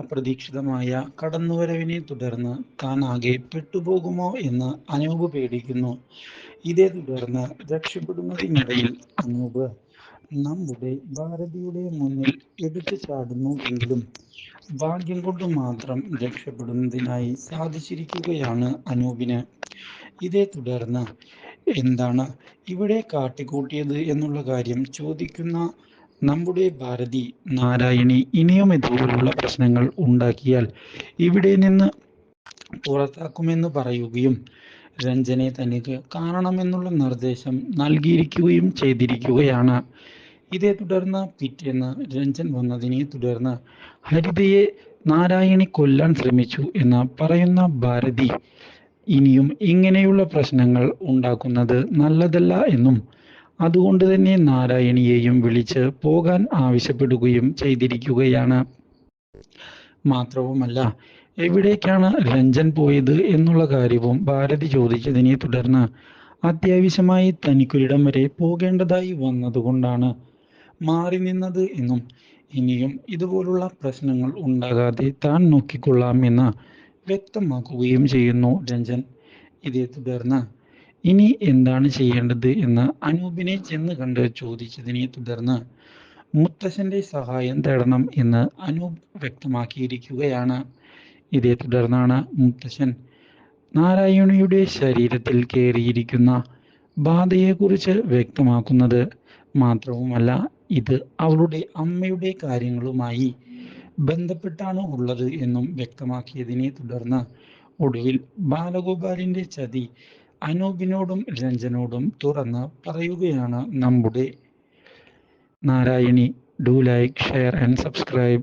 അപ്രതീക്ഷിതമായ കടന്നുവരവിനെ തുടർന്ന് താൻ ആകെ പെട്ടുപോകുമോ എന്ന് അനൂപ് പേടിക്കുന്നു. ഇതേ തുടർന്ന് രക്ഷപ്പെടുന്നതിനിടയിൽ അനൂപ് നമ്മുടെ ഭാരതിയുടെ മുന്നിൽ എടുത്തു ചാടുന്നു എങ്കിലും ഭാഗ്യം കൊണ്ട് മാത്രം രക്ഷപ്പെടുന്നതിനായി സാധിച്ചിരിക്കുകയാണ് അനൂപിന്. ഇതേ തുടർന്ന് എന്താണ് ഇവിടെ കാട്ടിക്കൂട്ടിയത് എന്നുള്ള കാര്യം ചോദിക്കുന്ന നമ്മുടെ ഭാരതി നാരായണി ഇനിയും ഇതുപോലുള്ള പ്രശ്നങ്ങൾ ഉണ്ടാക്കിയാൽ ഇവിടെ നിന്ന് പുറത്താക്കുമെന്ന് പറയുകയും രഞ്ജനെ തനിക്ക് കാണണമെന്നുള്ള നിർദ്ദേശം നൽകിയിരിക്കുകയും ചെയ്തിരിക്കുകയാണ്. ഇതേ തുടർന്ന് പിറ്റേന്ന് രഞ്ജൻ വന്നതിനെ തുടർന്ന് ഹരിതയെ നാരായണി കൊല്ലാൻ ശ്രമിച്ചു എന്ന് പറയുന്ന ഭാരതി ഇനിയും ഇങ്ങനെയുള്ള പ്രശ്നങ്ങൾ ഉണ്ടാക്കുന്നത് നല്ലതല്ല എന്നും അതുകൊണ്ട് തന്നെ നാരായണിയെയും വിളിച്ച് പോകാൻ ആവശ്യപ്പെടുകയും ചെയ്തിരിക്കുകയാണ്. മാത്രവുമല്ല എവിടേക്കാണ് രഞ്ജൻ പോയത് എന്നുള്ള കാര്യവും ഭാരതി ചോദിച്ചതിനെ തുടർന്ന് അത്യാവശ്യമായി തനിക്കൊരിടം വരെ പോകേണ്ടതായി വന്നതുകൊണ്ടാണ് മാറി നിന്നത് എന്നും ഇനിയും ഇതുപോലുള്ള പ്രശ്നങ്ങൾ ഉണ്ടാകാതെ താൻ നോക്കിക്കൊള്ളാം എന്ന് വ്യക്തമാക്കുകയും ചെയ്യുന്നു രഞ്ജൻ. ഇതേ തുടർന്ന് ഇനി എന്താണ് ചെയ്യേണ്ടത് എന്ന് അനൂപിനെ ചെന്ന് കണ്ട് ചോദിച്ചതിനെ തുടർന്ന് മുത്തശ്ശന്റെ സഹായം തേടണം എന്ന് അനൂപ് വ്യക്തമാക്കിയിരിക്കുകയാണ്. ഇതേ തുടർന്നാണ് മുത്തശ്ശൻ നാരായണിയുടെ ശരീരത്തിൽ കയറിയിരിക്കുന്ന ബാധയെക്കുറിച്ച് വ്യക്തമാക്കുന്നത്. മാത്രവുമല്ല ഇത് അവളുടെ അമ്മയുടെ കാര്യങ്ങളുമായി ബന്ധപ്പെട്ടാണ് ഉള്ളത് എന്നും വ്യക്തമാക്കിയതിനെ തുടർന്ന് ഒടുവിൽ ബാലഗോപാലിന്റെ ചതി അനൂപിനോടും രഞ്ജനോടും തുറന്ന് പറയുകയാണ് നമ്മുടെ Narayani. Do like share and subscribe